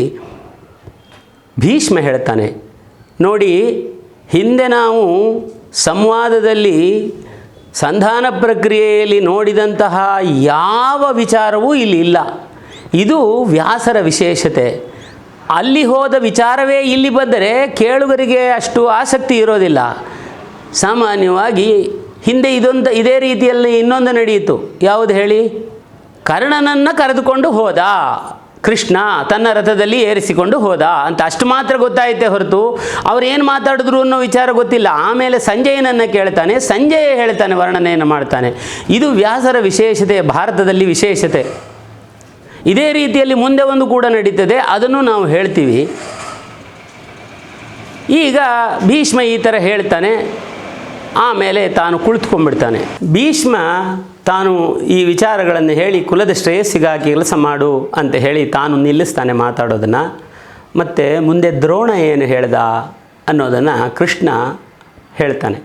ಭೀಷ್ಮ ಹೇಳ್ತಾನೆ. ನೋಡಿ ಹಿಂದೆ ನಾವು ಸಂವಾದದಲ್ಲಿ ಸಂಧಾನ ಪ್ರಕ್ರಿಯೆಯಲ್ಲಿ ನೋಡಿದಂತಹ ಯಾವ ವಿಚಾರವೂ ಇಲ್ಲಿ ಇಲ್ಲ. ಇದು ವ್ಯಾಸರ ವಿಶೇಷತೆ. ಅಲ್ಲಿ ಹೋದ ವಿಚಾರವೇ ಇಲ್ಲಿ ಬಂದರೆ ಕೇಳುಗರಿಗೆ ಅಷ್ಟು ಆಸಕ್ತಿ ಇರೋದಿಲ್ಲ. ಸಾಮಾನ್ಯವಾಗಿ ಹಿಂದೆ ಇದೊಂದು, ಇದೇ ರೀತಿಯಲ್ಲಿ ಇನ್ನೊಂದು ನಡೆಯಿತು. ಯಾವುದು ಹೇಳಿ? ಕರ್ಣನನ್ನು ಕರೆದುಕೊಂಡು ಹೋದ. ಕೃಷ್ಣ ತನ್ನ ರಥದಲ್ಲಿ ಏರಿಸಿಕೊಂಡು ಹೋದ. ಅಂತ ಅಷ್ಟು ಮಾತ್ರ ಗೊತ್ತಾಯಿತೆ ಹೊರತು ಅವ್ರು ಏನು ಮಾತಾಡಿದ್ರು ಅನ್ನೋ ವಿಚಾರ ಗೊತ್ತಿಲ್ಲ. ಆಮೇಲೆ ಸಂಜಯನನ್ನು ಕೇಳ್ತಾನೆ. ಸಂಜಯ ಹೇಳ್ತಾನೆ ವರ್ಣನೆಯನ್ನು ಮಾಡ್ತಾನೆ. ಇದು ವ್ಯಾಸರ ವಿಶೇಷತೆ, ಭಾರತದಲ್ಲಿ ವಿಶೇಷತೆ. ಇದೇ ರೀತಿಯಲ್ಲಿ ಮುಂದೆ ಒಂದು ಕೂಡ ನಡೀತದೆ. ಅದನ್ನು ನಾವು ಹೇಳ್ತೀವಿ. ಈಗ ಭೀಷ್ಮ ಈ ಥರ ಹೇಳ್ತಾನೆ. ಆಮೇಲೆ ತಾನು ಕುಳಿತುಕೊಂಡ್ಬಿಡ್ತಾನೆ. ಭೀಷ್ಮ ತಾನು ಈ ವಿಚಾರಗಳನ್ನು ಹೇಳಿ ಕುಲದ ಶ್ರೇಯಸ್ಸಿಗಾಗಿ ಕೆಲಸ ಮಾಡು ಅಂತ ಹೇಳಿ ತಾನು ನಿಲ್ಲಿಸ್ತಾನೆ ಮಾತಾಡೋದನ್ನು. ಮತ್ತು ಮುಂದೆ ದ್ರೋಣ ಏನು ಹೇಳ್ದ ಅನ್ನೋದನ್ನು ಕೃಷ್ಣ ಹೇಳ್ತಾನೆ.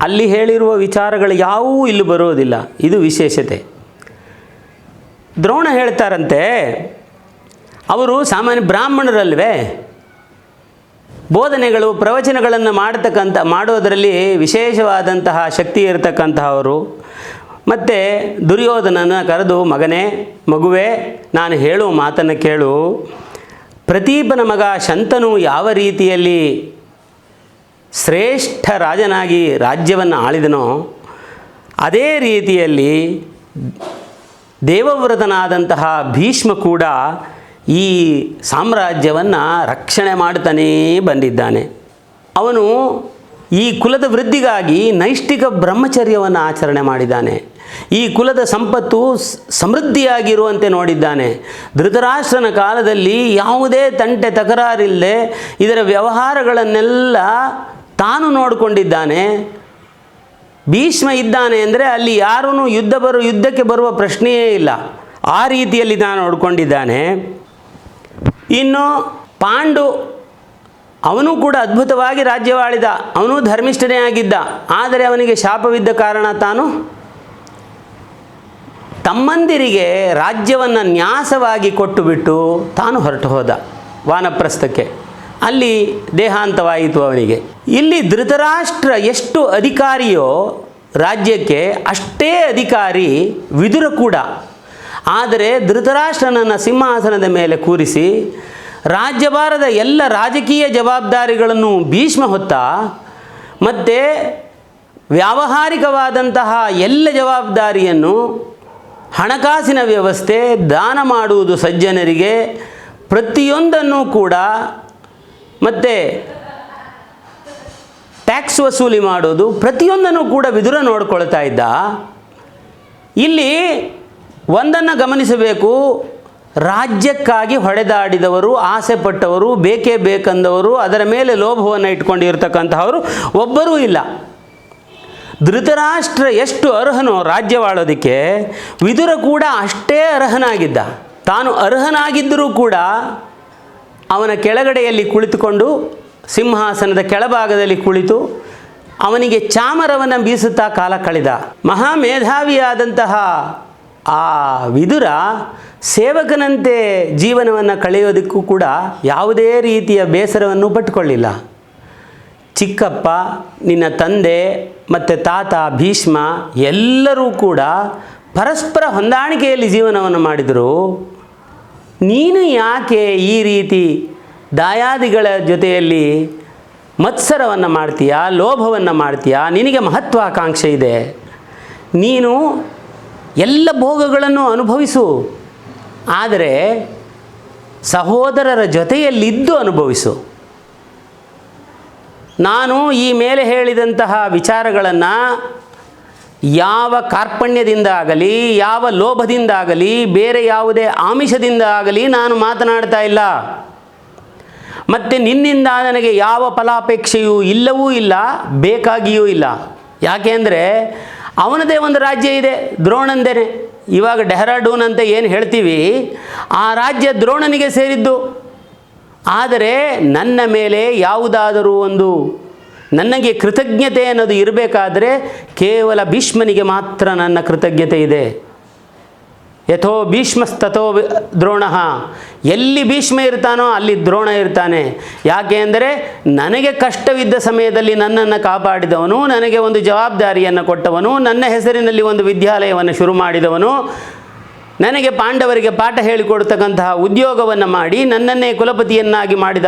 ಅಲ್ಲಿ ಹೇಳಿರುವ ವಿಚಾರಗಳು ಯಾವುವೂ ಇಲ್ಲಿ ಬರೋದಿಲ್ಲ, ಇದು ವಿಶೇಷತೆ. ದ್ರೋಣ ಹೇಳ್ತಾರಂತೆ, ಅವರು ಸಾಮಾನ್ಯ ಬ್ರಾಹ್ಮಣರಲ್ವೇ? ಬೋಧನೆಗಳು, ಪ್ರವಚನಗಳನ್ನು ಮಾಡತಕ್ಕಂಥ ಮಾಡೋದರಲ್ಲಿ ವಿಶೇಷವಾದಂತಹ ಶಕ್ತಿ ಇರತಕ್ಕಂತಹವರು. ಮತ್ತು ದುರ್ಯೋಧನನ ಕರೆದು, ಮಗನೇ, ಮಗುವೇ, ನಾನು ಹೇಳುವ ಮಾತನ್ನು ಕೇಳು. ಪ್ರತೀಪನ ಮಗ ಶಂತನು ಯಾವ ರೀತಿಯಲ್ಲಿ ಶ್ರೇಷ್ಠ ರಾಜನಾಗಿ ರಾಜ್ಯವನ್ನು ಆಳಿದನೋ, ಅದೇ ರೀತಿಯಲ್ಲಿ ದೇವವ್ರತನಾದಂತಹ ಭೀಷ್ಮ ಕೂಡ ಈ ಸಾಮ್ರಾಜ್ಯವನ್ನು ರಕ್ಷಣೆ ಮಾಡ್ತಾನೇ ಬಂದಿದ್ದಾನೆ. ಅವನು ಈ ಕುಲದ ವೃದ್ಧಿಗಾಗಿ ನೈಷ್ಠಿಕ ಬ್ರಹ್ಮಚರ್ಯವನ್ನು ಆಚರಣೆ ಮಾಡಿದ್ದಾನೆ. ಈ ಕುಲದ ಸಂಪತ್ತು ಸಮೃದ್ಧಿಯಾಗಿರುವಂತೆ ನೋಡಿದ್ದಾನೆ. ಧೃತರಾಷ್ಟ್ರನ ಕಾಲದಲ್ಲಿ ಯಾವುದೇ ತಂಟೆ ತಕರಾರಿಲ್ಲದೆ ಇದರ ವ್ಯವಹಾರಗಳನ್ನೆಲ್ಲ ತಾನು ನೋಡಿಕೊಂಡಿದ್ದಾನೆ. ಭೀಷ್ಮ ಇದ್ದಾನೆ ಅಂದರೆ ಅಲ್ಲಿ ಯಾರೂ ಯುದ್ಧ ಬರು, ಯುದ್ಧಕ್ಕೆ ಬರುವ ಪ್ರಶ್ನೆಯೇ ಇಲ್ಲ. ಆ ರೀತಿಯಲ್ಲಿ ನಾನು ನೋಡ್ಕೊಂಡಿದ್ದಾನೆ. ಇನ್ನು ಪಾಂಡು ಅವನು ಕೂಡ ಅದ್ಭುತವಾಗಿ ರಾಜ್ಯವಾಳಿದ. ಅವನು ಧರ್ಮಿಷ್ಠನೇ ಆಗಿದ್ದ. ಆದರೆ ಅವನಿಗೆ ಶಾಪವಿದ್ದ ಕಾರಣ ತಾನು ತಮ್ಮಂದಿರಿಗೆ ರಾಜ್ಯವನ್ನು ನ್ಯಾಸವಾಗಿ ಕೊಟ್ಟುಬಿಟ್ಟು ತಾನು ಹೊರಟು ಹೋದ ವಾನಪ್ರಸ್ಥಕ್ಕೆ. ಅಲ್ಲಿ ದೇಹಾಂತವಾಯಿತು ಅವನಿಗೆ. ಇಲ್ಲಿ ಧೃತರಾಷ್ಟ್ರ ಎಷ್ಟು ಅಧಿಕಾರಿಯೋ ರಾಜ್ಯಕ್ಕೆ ಅಷ್ಟೇ ಅಧಿಕಾರಿ ವಿದುರ ಕೂಡ. ಆದರೆ ಧೃತರಾಷ್ಟ್ರನನ್ನು ಸಿಂಹಾಸನದ ಮೇಲೆ ಕೂರಿಸಿ ರಾಜ್ಯಭಾರದ ಎಲ್ಲ ರಾಜಕೀಯ ಜವಾಬ್ದಾರಿಗಳನ್ನು ಭೀಷ್ಮ ಹೊತ್ತ, ಮತ್ತು ವ್ಯಾವಹಾರಿಕವಾದಂತಹ ಎಲ್ಲ ಜವಾಬ್ದಾರಿಯನ್ನು ಹಣಕಾಸಿನ ವ್ಯವಸ್ಥೆ ದಾನ ಮಾಡುವುದು ಸಜ್ಜನರಿಗೆ ಪ್ರತಿಯೊಂದನ್ನು ಕೂಡ ಮತ್ತು ಟ್ಯಾಕ್ಸ್ ವಸೂಲಿ ಮಾಡೋದು ಪ್ರತಿಯೊಂದನ್ನು ಕೂಡ ವಿದುರ ನೋಡ್ಕೊಳ್ತಾ ಇದ್ದ. ಇಲ್ಲಿ ಒಂದನ್ನು ಗಮನಿಸಬೇಕು. ರಾಜ್ಯಕ್ಕಾಗಿ ಹೊಡೆದಾಡಿದವರು ಆಸೆ ಪಟ್ಟವರು ಬೇಕೇ ಬೇಕಂದವರು, ಅದರ ಮೇಲೆ ಲೋಭವನ್ನು ಇಟ್ಕೊಂಡಿರ್ತಕ್ಕಂತಹವರು ಒಬ್ಬರೂ ಇಲ್ಲ. ಧೃತರಾಷ್ಟ್ರ ಎಷ್ಟು ಅರ್ಹನೋ ರಾಜ್ಯವಾಳೋದಕ್ಕೆ, ವಿದುರ ಕೂಡ ಅಷ್ಟೇ ಅರ್ಹನಾಗಿದ್ದ. ತಾನು ಅರ್ಹನಾಗಿದ್ದರೂ ಕೂಡ ಅವನ ಕೆಳಗಡೆಯಲ್ಲಿ ಕುಳಿತುಕೊಂಡು, ಸಿಂಹಾಸನದ ಕೆಳಭಾಗದಲ್ಲಿ ಕುಳಿತು, ಅವನಿಗೆ ಚಾಮರವನ್ನು ಬೀಸುತ್ತಾ ಕಾಲ ಕಳೆದ. ಮಹಾಮೇಧಾವಿಯಾದಂತಹ ಆ ವಿದುರ ಸೇವಕನಂತೆ ಜೀವನವನ್ನು ಕಳೆಯೋದಕ್ಕೂ ಕೂಡ ಯಾವುದೇ ರೀತಿಯ ಬೇಸರವನ್ನು ಪಟ್ಟುಕೊಳ್ಳಿಲ್ಲ. ಚಿಕ್ಕಪ್ಪ, ನಿನ್ನ ತಂದೆ ಮತ್ತು ತಾತ ಭೀಷ್ಮ ಎಲ್ಲರೂ ಕೂಡ ಪರಸ್ಪರ ಹೊಂದಾಣಿಕೆಯಲ್ಲಿ ಜೀವನವನ್ನು ಮಾಡಿದರು. ನೀನು ಯಾಕೆ ಈ ರೀತಿ ದಾಯಾದಿಗಳ ಜೊತೆಯಲ್ಲಿ ಮತ್ಸರವನ್ನು ಮಾಡ್ತೀಯಾ, ಲೋಭವನ್ನು ಮಾಡ್ತೀಯಾ? ನಿನಗೆ ಮಹತ್ವಾಕಾಂಕ್ಷೆ ಇದೆ. ನೀನು ಎಲ್ಲ ಭೋಗಗಳನ್ನು ಅನುಭವಿಸು. ಆದರೆ ಸಹೋದರರ ಜೊತೆಯಲ್ಲಿದ್ದು ಅನುಭವಿಸು. ನಾನು ಈ ಮೇಲೆ ಹೇಳಿದಂತಹ ವಿಚಾರಗಳನ್ನು ಯಾವ ಕಾರ್ಪಣ್ಯದಿಂದ ಆಗಲಿ, ಯಾವ ಲೋಭದಿಂದಾಗಲಿ ಬೇರೆ ಯಾವುದೇ ಆಮಿಷದಿಂದ ಆಗಲಿ ನಾನು ಮಾತನಾಡ್ತಾ ಇಲ್ಲ. ಮತ್ತು ನಿನ್ನಿಂದ ನನಗೆ ಯಾವ ಫಲಾಪೇಕ್ಷೆಯೂ ಇಲ್ಲವೂ ಇಲ್ಲ, ಬೇಕಾಗಿಯೂ ಇಲ್ಲ. ಯಾಕೆ ಅಂದರೆ ಅವನದೇ ಒಂದು ರಾಜ್ಯ ಇದೆ ದ್ರೋಣಂದೇನೆ ಇವಾಗ ಡೆಹ್ರಾಡೂನ್ ಅಂತ ಏನು ಹೇಳ್ತೀವಿ? ಆ ರಾಜ್ಯ ದ್ರೋಣನಿಗೆ ಸೇರಿದ್ದು. ಆದರೆ ನನ್ನ ಮೇಲೆ ಯಾವುದಾದರೂ ಒಂದು ನನಗೆ ಕೃತಜ್ಞತೆ ಅನ್ನೋದು ಇರಬೇಕಾದ್ರೆ ಕೇವಲ ಭೀಷ್ಮನಿಗೆ ಮಾತ್ರ ನನ್ನ ಕೃತಜ್ಞತೆ ಇದೆ. ಯಥೋ ಭೀಷ್ಮಸ್ತಥೋ ದ್ರೋಣ. ಎಲ್ಲಿ ಭೀಷ್ಮ ಇರ್ತಾನೋ ಅಲ್ಲಿ ದ್ರೋಣ ಇರ್ತಾನೆ. ಯಾಕೆ ಅಂದರೆ ನನಗೆ ಕಷ್ಟವಿದ್ದ ಸಮಯದಲ್ಲಿ ನನ್ನನ್ನು ಕಾಪಾಡಿದವನು, ನನಗೆ ಒಂದು ಜವಾಬ್ದಾರಿಯನ್ನು ಕೊಟ್ಟವನು, ನನ್ನ ಹೆಸರಿನಲ್ಲಿ ಒಂದು ವಿದ್ಯಾಲಯವನ್ನು ಶುರು ಮಾಡಿದವನು. ನನಗೆ ಪಾಂಡವರಿಗೆ ಪಾಠ ಹೇಳಿಕೊಡ್ತಕ್ಕಂತಹ ಉದ್ಯೋಗವನ್ನು ಮಾಡಿ ನನ್ನನ್ನೇ ಕುಲಪತಿಯನ್ನಾಗಿ ಮಾಡಿದ.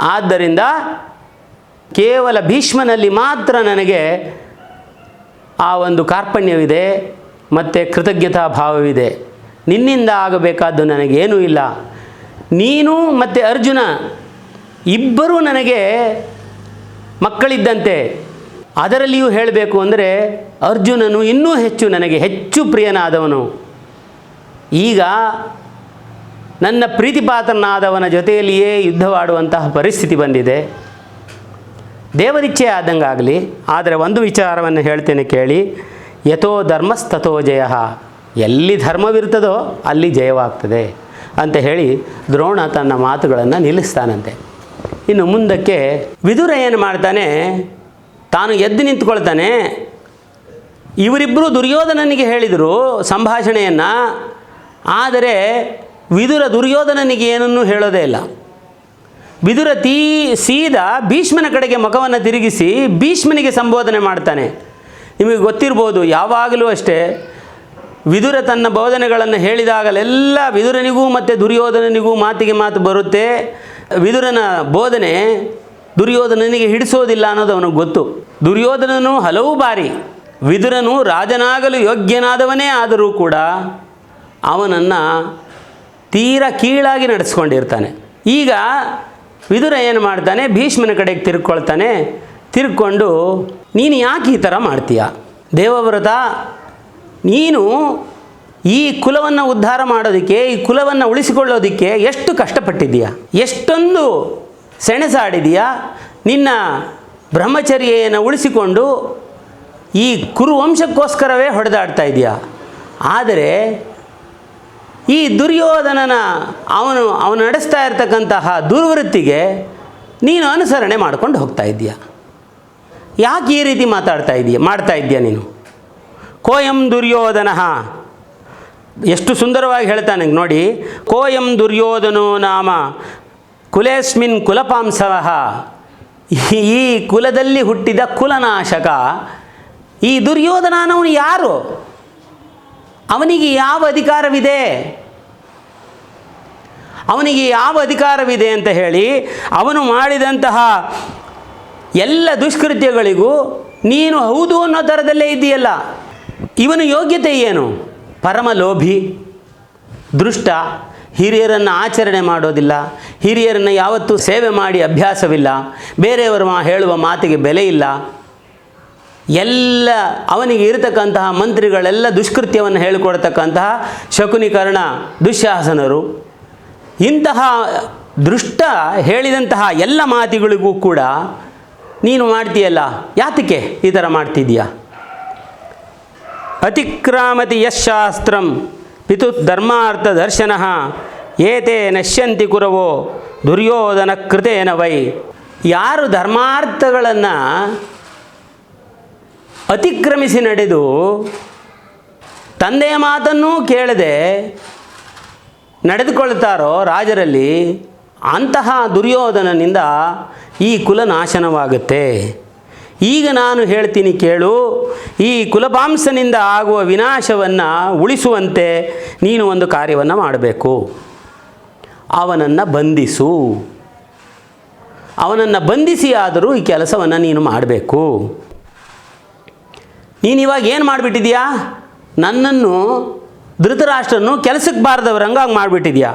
ಆದ್ದರಿಂದ ಕೇವಲ ಭೀಷ್ಮನಲ್ಲಿ ಮಾತ್ರ ನನಗೆ ಆ ಒಂದು ಕಾರ್ಪಣ್ಯವಿದೆ. ಮತ್ತು ಕೃತಜ್ಞತಾ ಭಾವವಿದೆ. ನಿನ್ನಿಂದ ಆಗಬೇಕಾದ್ದು ನನಗೇನೂ ಇಲ್ಲ. ನೀನು ಮತ್ತು ಅರ್ಜುನ ಇಬ್ಬರೂ ನನಗೆ ಮಕ್ಕಳಿದ್ದಂತೆ. ಅದರಲ್ಲಿಯೂ ಹೇಳಬೇಕು ಅಂದರೆ ಅರ್ಜುನನು ಇನ್ನೂ ಹೆಚ್ಚು ನನಗೆ ಹೆಚ್ಚು ಪ್ರಿಯನಾದವನು. ಈಗ ನನ್ನ ಪ್ರೀತಿಪಾತ್ರನಾದವನ ಜೊತೆಯಲ್ಲಿಯೇ ಯುದ್ಧವಾಡುವಂತಹ ಪರಿಸ್ಥಿತಿ ಬಂದಿದೆ. ದೇವರಿಚ್ಛೆ ಆದಂಗಾಗಲಿ ಆದರೆ ಒಂದು ವಿಚಾರವನ್ನು ಹೇಳ್ತೇನೆ ಕೇಳಿ. ಯಥೋ ಧರ್ಮಸ್ತಥೋ ಜಯ. ಎಲ್ಲಿ ಧರ್ಮವಿರ್ತದೋ ಅಲ್ಲಿ ಜಯವಾಗ್ತದೆ ಅಂತ ಹೇಳಿ ದ್ರೋಣ ತನ್ನ ಮಾತುಗಳನ್ನು ನಿಲ್ಲಿಸ್ತಾನಂತೆ. ಇನ್ನು ಮುಂದಕ್ಕೆ ವಿದುರ ಏನು ಮಾಡ್ತಾನೆ? ತಾನು ಎದ್ದು ನಿಂತ್ಕೊಳ್ತಾನೆ. ಇವರಿಬ್ಬರು ದುರ್ಯೋಧನನಿಗೆ ಹೇಳಿದರು ಸಂಭಾಷಣೆಯನ್ನು. ಆದರೆ ವಿದುರ ದುರ್ಯೋಧನನಿಗೆ ಏನನ್ನೂ ಹೇಳೋದೇ ಇಲ್ಲ. ವಿದುರ ತೀ ಸೀದಾ ಭೀಷ್ಮನ ಕಡೆಗೆ ಮುಖವನ್ನು ತಿರುಗಿಸಿ ಭೀಷ್ಮನಿಗೆ ಸಂಬೋಧನೆ ಮಾಡ್ತಾನೆ. ನಿಮಗೆ ಗೊತ್ತಿರ್ಬೋದು, ಯಾವಾಗಲೂ ಅಷ್ಟೇ, ವಿದುರ ತನ್ನ ಬೋಧನೆಗಳನ್ನು ಹೇಳಿದಾಗಲೆಲ್ಲ ವಿದುರನಿಗೂ ಮತ್ತು ದುರ್ಯೋಧನನಿಗೂ ಮಾತಿಗೆ ಮಾತು ಬರುತ್ತೆ. ವಿದುರನ ಬೋಧನೆ ದುರ್ಯೋಧನನಿಗೆ ಹಿಡಿಸೋದಿಲ್ಲ ಅನ್ನೋದು ಅವನಿಗೆ ಗೊತ್ತು. ದುರ್ಯೋಧನನು ಹಲವು ಬಾರಿ ವಿದುರನು ರಾಜನಾಗಲು ಯೋಗ್ಯನಾದವನೇ ಆದರೂ ಕೂಡ ಅವನನ್ನು ತೀರ ಕೀಳಾಗಿ ನಡೆಸ್ಕೊಂಡಿರ್ತಾನೆ. ಈಗ ವಿದುರ ಏನು ಮಾಡ್ತಾನೆ, ಭೀಷ್ಮನ ಕಡೆಗೆ ತಿರ್ಕೊಳ್ತಾನೆ, ತಿರ್ಕೊಂಡು ನೀನು ಯಾಕೆ ಈ ಥರ ಮಾಡ್ತೀಯ? ದೇವವ್ರತ, ನೀನು ಈ ಕುಲವನ್ನು ಉದ್ಧಾರ ಮಾಡೋದಕ್ಕೆ, ಈ ಕುಲವನ್ನು ಉಳಿಸಿಕೊಳ್ಳೋದಕ್ಕೆ ಎಷ್ಟು ಕಷ್ಟಪಟ್ಟಿದ್ದೀಯ? ಎಷ್ಟೊಂದು ಸೆಣಸಾಡಿದೀಯ ನಿನ್ನ ಬ್ರಹ್ಮಚರ್ಯೆಯನ್ನು ಉಳಿಸಿಕೊಂಡು ಈ ಕುರುವಂಶಕ್ಕೋಸ್ಕರವೇ ಹೊಡೆದಾಡ್ತಾ ಇದೆಯಾ. ಆದರೆ ಈ ದುರ್ಯೋಧನನ ಅವನು ಅವನು ನಡೆಸ್ತಾ ಇರ್ತಕ್ಕಂತಹ ದುರ್ವೃತ್ತಿಗೆ ನೀನು ಅನುಸರಣೆ ಮಾಡ್ಕೊಂಡು ಹೋಗ್ತಾ ಇದ್ದೀಯ ಯಾಕೆ ಈ ರೀತಿ ಮಾತಾಡ್ತಾ ಇದೀಯ? ಮಾಡ್ತಾ ಇದ್ದೀಯಾ ನೀನು? ಕೋಯಂ ದುರ್ಯೋಧನ. ಎಷ್ಟು ಸುಂದರವಾಗಿ ಹೇಳ್ತಾನೆ ನೋಡಿ. ಕೋಯಂ ದುರ್ಯೋಧನೋ ನಾಮ. ಕುಲೇಸ್ಮಿನ್ ಕುಲಪಾಂಸವ. ಈ ಕುಲದಲ್ಲಿ ಹುಟ್ಟಿದ ಕುಲನಾಶಕ. ಈ ದುರ್ಯೋಧನನವನು ಯಾರು? ಅವನಿಗೆ ಯಾವ ಅಧಿಕಾರವಿದೆ? ಅವನಿಗೆ ಯಾವ ಅಧಿಕಾರವಿದೆ ಅಂತ ಹೇಳಿ ಅವನು ಮಾಡಿದಂತಹ ಎಲ್ಲ ದುಷ್ಕೃತ್ಯಗಳಿಗೂ ನೀನು ಹೌದು ಅನ್ನೋ ಥರದಲ್ಲೇ ಇದೆಯಲ್ಲ. ಇವನು ಯೋಗ್ಯತೆ ಏನು? ಪರಮ ಲೋಭಿ ದೃಷ್ಟ, ಹಿರಿಯರನ್ನು ಆಚರಣೆ ಮಾಡೋದಿಲ್ಲ, ಹಿರಿಯರನ್ನು ಯಾವತ್ತೂ ಸೇವೆ ಮಾಡಿ ಅಭ್ಯಾಸವಿಲ್ಲ, ಬೇರೆಯವರು ಹೇಳುವ ಮಾತಿಗೆ ಬೆಲೆ ಇಲ್ಲ. ಎಲ್ಲ ಅವನಿಗೆ ಇರತಕ್ಕಂತಹ ಮಂತ್ರಿಗಳೆಲ್ಲ ದುಷ್ಕೃತ್ಯವನ್ನು ಹೇಳಿಕೊಡ್ತಕ್ಕಂತಹ ಶಕುನಿಕರ್ಣ ದುಶ್ಯಾಸನರು. ಇಂತಹ ದೃಷ್ಟ ಹೇಳಿದಂತಹ ಎಲ್ಲ ಮಾತಿಗಳಿಗೂ ಕೂಡ ನೀನು ಮಾಡ್ತೀಯಲ್ಲ, ಯಾತಕ್ಕೆ ಈ ಥರ ಮಾಡ್ತಿದ್ದೀಯಾ? ಅತಿಕ್ರಾಮತಿ ಯಶಾಸ್ತ್ರಂ ಪಿತು ಧರ್ಮಾರ್ಥ ದರ್ಶನ ಏತೆ ನಶ್ಯಂತಿ ಕುರವೋ ದುರ್ಯೋಧನ ಕೃತೇನ ವೈ. ಯಾರು ಧರ್ಮಾರ್ಥಗಳನ್ನು ಅತಿಕ್ರಮಿಸಿ ನಡೆದು ತಂದೆಯ ಮಾತನ್ನೂ ಕೇಳದೆ ನಡೆದುಕೊಳ್ತಾರೋ ರಾಜರಲ್ಲಿ ಅಂತಹ ದುರ್ಯೋಧನನಿಂದ ಈ ಕುಲ ನಾಶನವಾಗುತ್ತೆ. ಈಗ ನಾನು ಹೇಳ್ತೀನಿ ಕೇಳು, ಈ ಕುಲಪಾಂಸನಿಂದ ಆಗುವ ವಿನಾಶವನ್ನು ಉಳಿಸುವಂತೆ ನೀನು ಒಂದು ಕಾರ್ಯವನ್ನು ಮಾಡಬೇಕು. ಅವನನ್ನು ಬಂಧಿಸು. ಅವನನ್ನು ಬಂಧಿಸಿ ಆದರೂ ಈ ಕೆಲಸವನ್ನು ನೀನು ಮಾಡಬೇಕು. ನೀನು ಇವಾಗ ಏನು ಮಾಡಿಬಿಟ್ಟಿದ್ಯಾ? ನನ್ನನ್ನು ಧೃತರಾಷ್ಟ್ರನ್ನು ಕೆಲಸಕ್ಕೆ ಬಾರದವ್ರಂಗಾಗಿ ಮಾಡಿಬಿಟ್ಟಿದ್ಯಾ?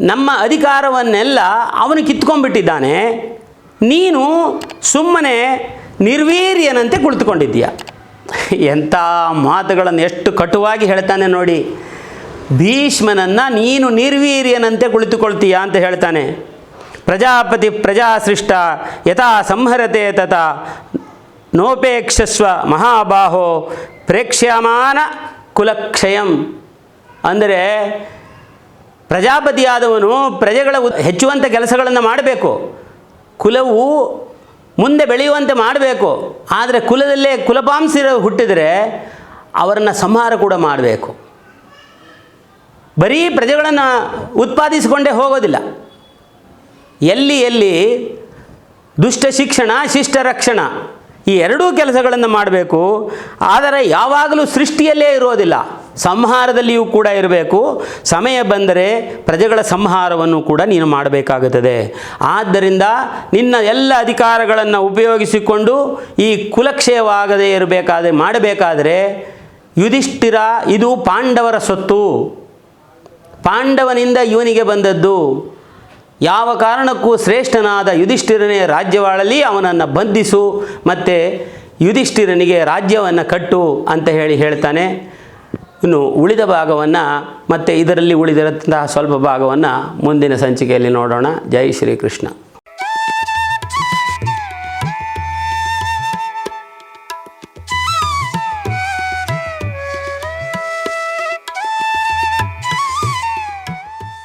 ನಮ್ಮ ಅಧಿಕಾರವನ್ನೆಲ್ಲ ಅವನು ಕಿತ್ಕೊಂಡ್ಬಿಟ್ಟಿದ್ದಾನೆ. ನೀನು ಸುಮ್ಮನೆ ನಿರ್ವೀರ್ಯನಂತೆ ಕುಳಿತುಕೊಂಡಿದ್ದೀಯ. ಎಂಥ ಮಾತುಗಳನ್ನು ಎಷ್ಟು ಕಟುವಾಗಿ ಹೇಳ್ತಾನೆ ನೋಡಿ. ಭೀಷ್ಮನನ್ನು ನೀನು ನಿರ್ವೀರ್ಯನಂತೆ ಕುಳಿತುಕೊಳ್ತೀಯ ಅಂತ ಹೇಳ್ತಾನೆ. ಪ್ರಜಾಪತಿ ಪ್ರಜಾಸೃಷ್ಟ ಯಥಾ ಸಂಹರತೆ ತಥಾ ನೋಪೇಕ್ಷಸ್ವ ಮಹಾಬಾಹೋ ಪ್ರೇಕ್ಷ್ಯಮಾನ ಕುಲಕ್ಷಯಂ. ಅಂದರೆ ಪ್ರಜಾಪತಿಯಾದವನು ಪ್ರಜೆಗಳ ಹೆಚ್ಚುವಂಥ ಕೆಲಸಗಳನ್ನು ಮಾಡಬೇಕು. ಕುಲವು ಮುಂದೆ ಬೆಳೆಯುವಂತೆ ಮಾಡಬೇಕು. ಆದರೆ ಕುಲದಲ್ಲೇ ಕುಲಪಾಂಸಿರ ಹುಟ್ಟಿದರೆ ಅವರನ್ನು ಸಂಹಾರ ಕೂಡ ಮಾಡಬೇಕು. ಬರೀ ಪ್ರಜೆಗಳನ್ನು ಉತ್ಪಾದಿಸಿಕೊಂಡೇ ಹೋಗೋದಿಲ್ಲ. ಎಲ್ಲಿ ಎಲ್ಲಿ ದುಷ್ಟ ಶಿಕ್ಷಣ, ಶಿಷ್ಟ ರಕ್ಷಣ ಈ ಎರಡೂ ಕೆಲಸಗಳನ್ನು ಮಾಡಬೇಕು. ಆದರೆ ಯಾವಾಗಲೂ ಸೃಷ್ಟಿಯಲ್ಲೇ ಇರೋದಿಲ್ಲ. ಸಂಹಾರದಲ್ಲಿಯೂ ಕೂಡ ಇರಬೇಕು. ಸಮಯ ಬಂದರೆ ಪ್ರಜೆಗಳ ಸಂಹಾರವನ್ನು ಕೂಡ ನೀನು ಮಾಡಬೇಕಾಗುತ್ತದೆ. ಆದ್ದರಿಂದ ನಿನ್ನ ಎಲ್ಲ ಅಧಿಕಾರಗಳನ್ನು ಉಪಯೋಗಿಸಿಕೊಂಡು ಈ ಕುಲಕ್ಷಯವಾಗದೇ ಇರಬೇಕಾದ್ರೆ ಮಾಡಬೇಕಾದರೆ ಯುಧಿಷ್ಠಿರ, ಇದು ಪಾಂಡವರ ಸೊತ್ತು. ಪಾಂಡವನಿಂದ ಇವನಿಗೆ ಬಂದದ್ದು. ಯಾವ ಕಾರಣಕ್ಕೂ ಶ್ರೇಷ್ಠನಾದ ಯುಧಿಷ್ಠಿರನೇ ರಾಜ್ಯವಾಳಲಿ ಅವನನ್ನು ಬಂಧಿಸು, ಮತ್ತು ಯುಧಿಷ್ಠಿರನಿಗೆ ರಾಜ್ಯವನ್ನು ಕಟ್ಟು ಅಂತ ಹೇಳಿ ಹೇಳ್ತಾನೆ. ಇನ್ನು ಉಳಿದ ಭಾಗವನ್ನು ಮತ್ತು ಇದರಲ್ಲಿ ಉಳಿದಿರತಂತಹ ಸ್ವಲ್ಪ ಭಾಗವನ್ನು ಮುಂದಿನ ಸಂಚಿಕೆಯಲ್ಲಿ ನೋಡೋಣ. ಜೈ ಶ್ರೀಕೃಷ್ಣ.